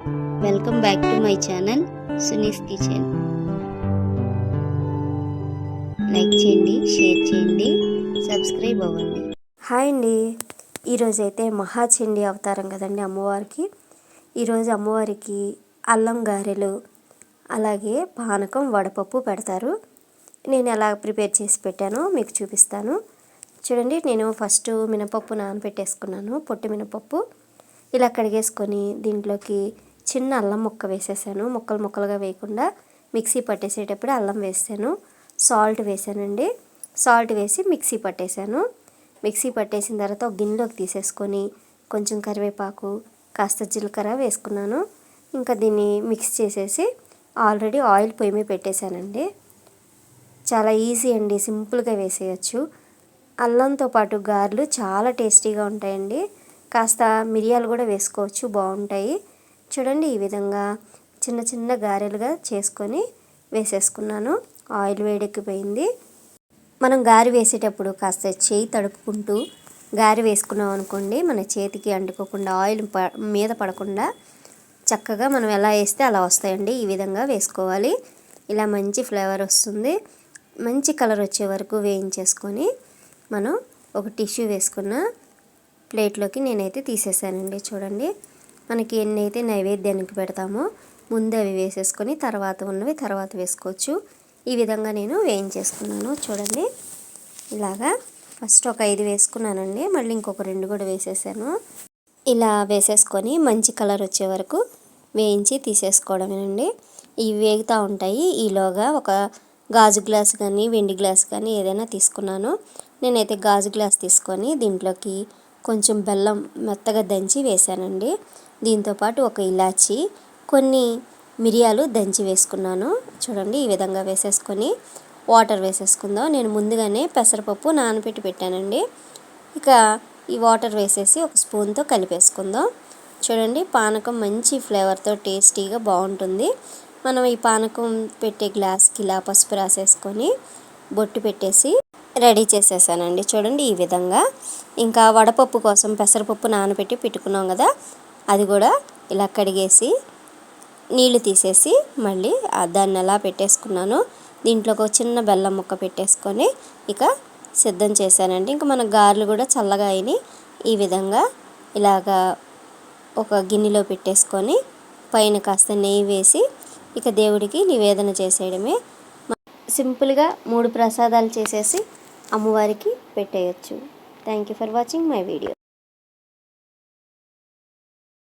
Welcome back to my channel Suni's kitchen like చేయండి share చేయండి subscribe అవ్వండి. Hi అండి. ఈరోజు అయితే మహాచండి అవతారం కదండి అమ్మవారికి. ఈరోజు అమ్మవారికి అల్లం గారెలు అలాగే పానకం వడపప్పు పెడతారు. నేను ఎలా ప్రిపేర్ చేసి పెట్టానో మీకు చూపిస్తాను. చూడండి నేను ఫస్ట్ మినపప్పు నానబెట్టేసుకున్నాను పొట్టి మినపప్పు. ఇలా కడిగేసుకొని దీంట్లోకి చిన్న అల్లం ముక్క వేసేసాను. ముక్కలు ముక్కలుగా వేయకుండా మిక్సీ పట్టేసేటప్పుడు అల్లం వేసాను సాల్ట్ వేసానండి. సాల్ట్ వేసి మిక్సీ పట్టేశాను మిక్సీ పట్టేసిన తర్వాత ఒక గిన్నెలోకి తీసేసుకొని కొంచెం కరివేపాకు కాస్త జీలకర్ర వేసుకున్నాను. ఇంకా దీన్ని మిక్స్ చేసేసి ఆల్రెడీ ఆయిల్ పొయ్యి మీద పెట్టేశానండి. చాలా ఈజీ అండి సింపుల్గా వేసేయచ్చు. అల్లంతో పాటు గారెలు చాలా టేస్టీగా ఉంటాయండి. కాస్త మిరియాలు కూడా వేసుకోవచ్చు బాగుంటాయి. చూడండి ఈ విధంగా చిన్న చిన్న గారెలుగా చేసుకొని వేసేసుకున్నాను. ఆయిల్ వేడెక్కిపోయింది. మనం గారి వేసేటప్పుడు కాస్త చేయి తడుపుకుంటూ గారి వేసుకున్నాం అనుకోండి మన చేతికి అంటుకోకుండా ఆయిల్ ప మీద పడకుండా చక్కగా మనం ఎలా వేస్తే అలా వస్తాయండి. ఈ విధంగా వేసుకోవాలి. ఇలా మంచి ఫ్లేవర్ వస్తుంది. మంచి కలర్ వచ్చే వరకు వేయించేసుకొని మనం ఒక టిష్యూ వేసుకున్న ప్లేట్లోకి నేనైతే తీసేసానండి. చూడండి. మనకి ఎన్ని అయితే నైవేద్యానికి పెడతామో ముందు అవి వేసేసుకొని తర్వాత ఉన్నవి తర్వాత వేసుకోవచ్చు. ఈ విధంగా నేను వేయించేసుకున్నాను. చూడండి. ఇలాగా ఫస్ట్ ఒక ఐదు వేసుకున్నానండి. మళ్ళీ ఇంకొక రెండు కూడా వేసేసాను. ఇలా వేసేసుకొని మంచి కలర్ వచ్చే వరకు వేయించి తీసేసుకోవడమేనండి. ఇవి వేగుతూ ఉంటాయి. ఈలోగా ఒక గాజు గ్లాస్ కానీ వెండి గ్లాస్ కానీ ఏదైనా తీసుకున్నాను. నేనైతే గాజు గ్లాస్ తీసుకొని దీంట్లోకి కొంచెం బెల్లం మెత్తగా దంచి వేసానండి దీంతోపాటు ఒక ఇలాచి కొన్ని మిరియాలు దంచి వేసుకున్నాను. చూడండి ఈ విధంగా వేసేసుకొని వాటర్ వేసేసుకుందాం. నేను ముందుగానే పెసరపప్పు నానబెట్టి పెట్టానండి. ఇక ఈ వాటర్ వేసేసి ఒక స్పూన్తో కలిపేసుకుందాం. చూడండి పానకం మంచి ఫ్లేవర్తో టేస్టీగా బాగుంటుంది. మనం ఈ పానకం పెట్టే గ్లాస్కి ఇలా పసుపు రాసేసుకొని బొట్టు పెట్టేసి రెడీ చేసేసానండి. చూడండి ఈ విధంగా. ఇంకా వడపప్పు కోసం పెసరపప్పు నానబెట్టి పెట్టుకున్నాం కదా. అది కూడా ఇలా కడిగేసి నీళ్ళు తీసేసి మళ్ళీ దాన్ని ఎలా పెట్టేసుకున్నాను. దీంట్లో ఒక చిన్న బెల్లం ముక్క పెట్టేసుకొని ఇక సిద్ధం చేశానండి. ఇంకా మన గారెలు కూడా చల్లగా అయినాయి. ఈ విధంగా ఇలాగా ఒక గిన్నెలో పెట్టేసుకొని పైన కాస్త నెయ్యి వేసి ఇక దేవుడికి నివేదన చేసేయడమే. సింపుల్గా మూడు ప్రసాదాలు చేసేసి అమ్మవారికి పెట్టేయచ్చు. Thank you for watching my video